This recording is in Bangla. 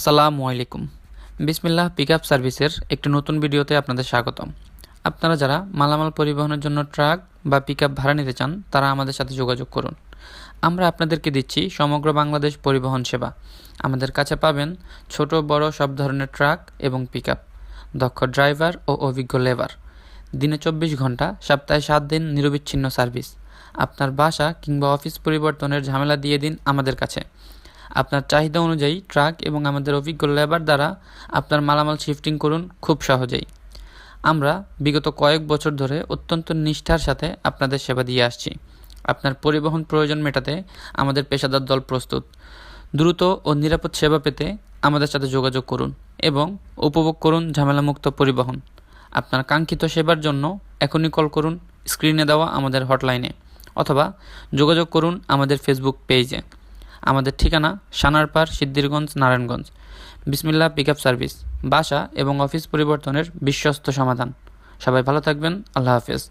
আসসালামু আলাইকুম। বিসমিল্লাহ পিক আপ সার্ভিসের একটি নতুন ভিডিওতে আপনাদের স্বাগতম। আপনারা যারা মালামাল পরিবহনের জন্য ট্রাক বা পিক ভাড়া নিতে চান, তারা আমাদের সাথে যোগাযোগ করুন। আমরা আপনাদেরকে দিচ্ছি সমগ্র বাংলাদেশ পরিবহন সেবা। আমাদের কাছে পাবেন ছোট, বড় সব ধরনের ট্রাক এবং পিক দক্ষ ড্রাইভার ও অভিজ্ঞ লেবার। দিনে চব্বিশ ঘণ্টা, সপ্তাহে সাত দিন নিরবিচ্ছিন্ন সার্ভিস। আপনার বাসা কিংবা অফিস পরিবর্তনের ঝামেলা দিয়ে দিন আমাদের কাছে। আপনার চাহিদা অনুযায়ী ট্রাক এবং আমাদের অভিজ্ঞ লেবার দ্বারা আপনার মালামাল শিফটিং করুন খুব সহজেই। আমরা বিগত কয়েক বছর ধরে অত্যন্ত নিষ্ঠার সাথে আপনাদের সেবা দিয়ে আসছি। আপনার পরিবহন প্রয়োজন মেটাতে আমাদের পেশাদার দল প্রস্তুত। দ্রুত ও নিরাপদ সেবা পেতে আমাদের সাথে যোগাযোগ করুন এবং উপভোগ করুন ঝামেলামুক্ত পরিবহন। আপনার কাঙ্ক্ষিত সেবার জন্য এখনই কল করুন, স্ক্রিনে দেওয়া আমাদের হটলাইনে অথবা যোগাযোগ করুন আমাদের ফেসবুক পেজে। আমাদের ঠিকানা সানারপার, সিদ্ধিরগঞ্জ, নারায়ণগঞ্জ। বিসমিল্লা পিক আপ সার্ভিস বাসা এবং অফিস পরিবর্তনের বিশ্বস্ত সমাধান। সবাই ভালো থাকবেন। আল্লাহ হাফেজ।